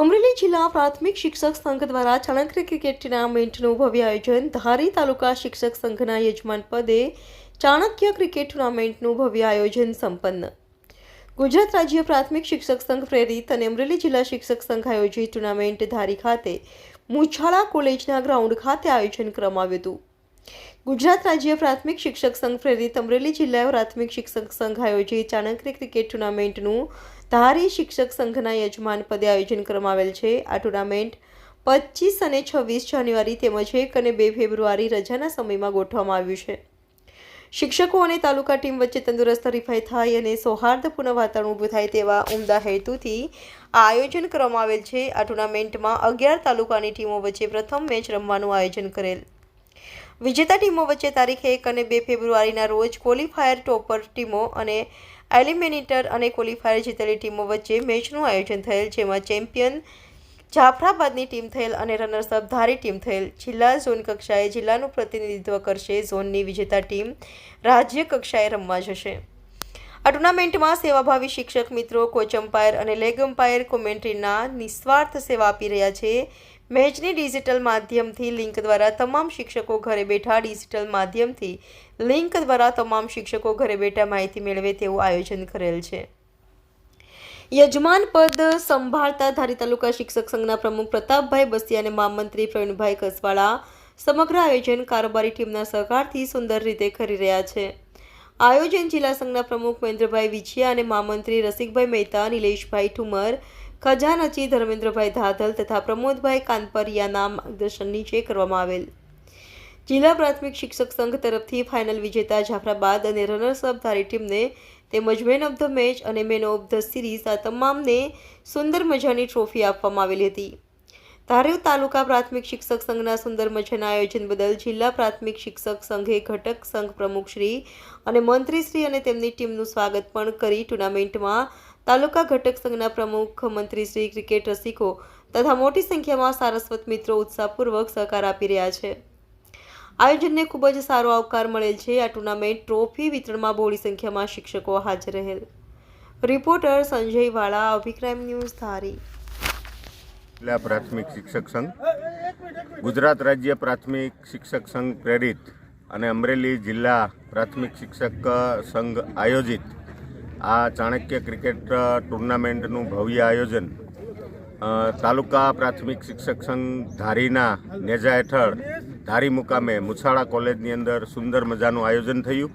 અમરેલી જિલ્લા પ્રાથમિક શિક્ષક સંઘ દ્વારા ચાણક્ય ક્રિકેટ ટુર્નામેન્ટનું ભવ્ય આયોજન ધારી તાલુકા શિક્ષક સંઘના યજમાન પદે ચાણક્ય ક્રિકેટ ટુર્નામેન્ટનું ભવ્ય આયોજન સંપન્ન. ગુજરાત રાજ્ય પ્રાથમિક શિક્ષક સંઘ પ્રેરિત અને અમરેલી જિલ્લા શિક્ષક સંઘ આયોજિત ટુર્નામેન્ટ ધારી ખાતે મુછાળા કોલેજના ગ્રાઉન્ડ ખાતે આયોજન કરવામાં આવ્યું હતું. ગુજરાત રાજ્ય પ્રાથમિક શિક્ષક સંઘ પ્રેરિત અમરેલી જિલ્લા પ્રાથમિક શિક્ષક સંઘ આયોજિત ચાણક્ય ક્રિકેટ ટુર્નામેન્ટનું ધારી શિક્ષક સંઘના યજમાન પદે આયોજન કરવામાં આવેલ છે. આ ટુર્નામેન્ટ પચીસ અને છવ્વીસ જાન્યુઆરી તેમજ એક અને બે ફેબ્રુઆરી રજાના સમયમાં ગોઠવવામાં આવ્યું છે. શિક્ષકો અને તાલુકા ટીમ વચ્ચે તંદુરસ્ત હરીફાઈ થાય અને સૌહાર્દપૂર્ણ વાતાવરણ ઊભું થાય તેવા ઉમદા હેતુથી આ આયોજન કરવામાં આવેલ છે. આ ટુર્નામેન્ટમાં અગિયાર તાલુકાની ટીમો વચ્ચે પ્રથમ મેચ રમવાનું આયોજન કરેલ. વિજેતા ટીમો વચ્ચે તારીખ એક અને બે ફેબ્રુઆરીના રોજ ક્વોલિફાયર ટોપર ટીમો અને એલિમિનેટર અને ક્વોલિફાયર જીતેલી ટીમો વચ્ચે મેચનું આયોજન થયેલ, જેમાં ચેમ્પિયન જાફરાબાદની ટીમ થયેલ અને રનર્સઅપ ધારી ટીમ થયેલ. જિલ્લા ઝોન કક્ષાએ જિલ્લાનું પ્રતિનિધિત્વ કરશે. ઝોનની વિજેતા ટીમ રાજ્ય કક્ષાએ રમવા જશે. આ ટુર્નામેન્ટમાં સેવાભાવી શિક્ષક મિત્રો, કોચ અમ્પાયર અને લેગ અમ્પાયર કોમેન્ટ્રીના નિસ્વાર્થ સેવા આપી રહ્યા છે. મેચની ડિજિટલ માધ્યમથી લિંક દ્વારા તમામ શિક્ષકો ઘરે બેઠા ડિજિટલ માધ્યમથી લિંક દ્વારા તમામ શિક્ષકો ઘરે બેઠા માહિતી મેળવે તેવું આયોજન કરેલ છે. યજમાન પદ સંભાળતા ધારી તાલુકા શિક્ષક સંઘના પ્રમુખ પ્રતાપભાઈ બસ્તી અને મહામંત્રી પ્રવીણભાઈ કસવાળા સમગ્ર આયોજન કારોબારી ટીમના સહકારથી સુંદર રીતે કરી રહ્યા છે. આયોજન જિલ્લા સંઘના પ્રમુખ મહેન્દ્રભાઈ વિછિયા અને મહામંત્રી રસિકભાઈ મહેતા, નિલેશભાઈ ઠુમર ખજાનચી ધર્મેન્દ્રભાઈ ધાધલ તથા પ્રમોદભાઈ કાનપરિયાના માર્ગદર્શન નીચે કરવામાં આવેલ. જિલ્લા પ્રાથમિક શિક્ષક સંઘ તરફથી ફાઇનલ વિજેતા જાફરાબાદ અને રનર્સ અપ ધારી ટીમને તેમજ મેન ઓફ ધ મેચ અને મેન ઓફ ધ સિરીઝ આ તમામને સુંદર મજાની ટ્રોફી આપવામાં આવેલી હતી. ધારેવ તાલુકા પ્રાથમિક શિક્ષક સંઘના સુંદર મજાના આયોજન બદલ જિલ્લા પ્રાથમિક શિક્ષક સંઘે ઘટક સંઘ પ્રમુખશ્રી અને મંત્રીશ્રી અને તેમની ટીમનું સ્વાગત પણ કરી ટુર્નામેન્ટમાં તાલુકા ઘટક સંઘના પ્રમુખ મંત્રીશ્રી ક્રિકેટ રસિકો તથા મોટી સંખ્યામાં સારસ્વત મિત્રો ઉત્સાહપૂર્વક સહકાર આપી રહ્યા છે. આયોજનને ખૂબ જ સારો આવકાર મળેલ છે. આ ટુર્નામેન્ટ ટ્રોફી વિતરણમાં બહોળી સંખ્યામાં શિક્ષકો હાજર રહેલ. રિપોર્ટર સંજય વાળા, અભિક્રાઇમ ન્યૂઝ ધારી. જિલ્લા પ્રાથમિક શિક્ષક સંઘ, ગુજરાત રાજ્ય પ્રાથમિક શિક્ષક સંઘ પ્રેરિત અને અમરેલી જિલ્લા પ્રાથમિક શિક્ષક સંઘ આયોજિત આ ચાણક્ય ક્રિકેટ ટુર્નામેન્ટનું ભવ્ય આયોજન તાલુકા પ્રાથમિક શિક્ષક સંઘ ધારીના નેજા હેઠળ ધારી મુકામે મુછાળા કોલેજની અંદર સુંદર મજાનું આયોજન થયું.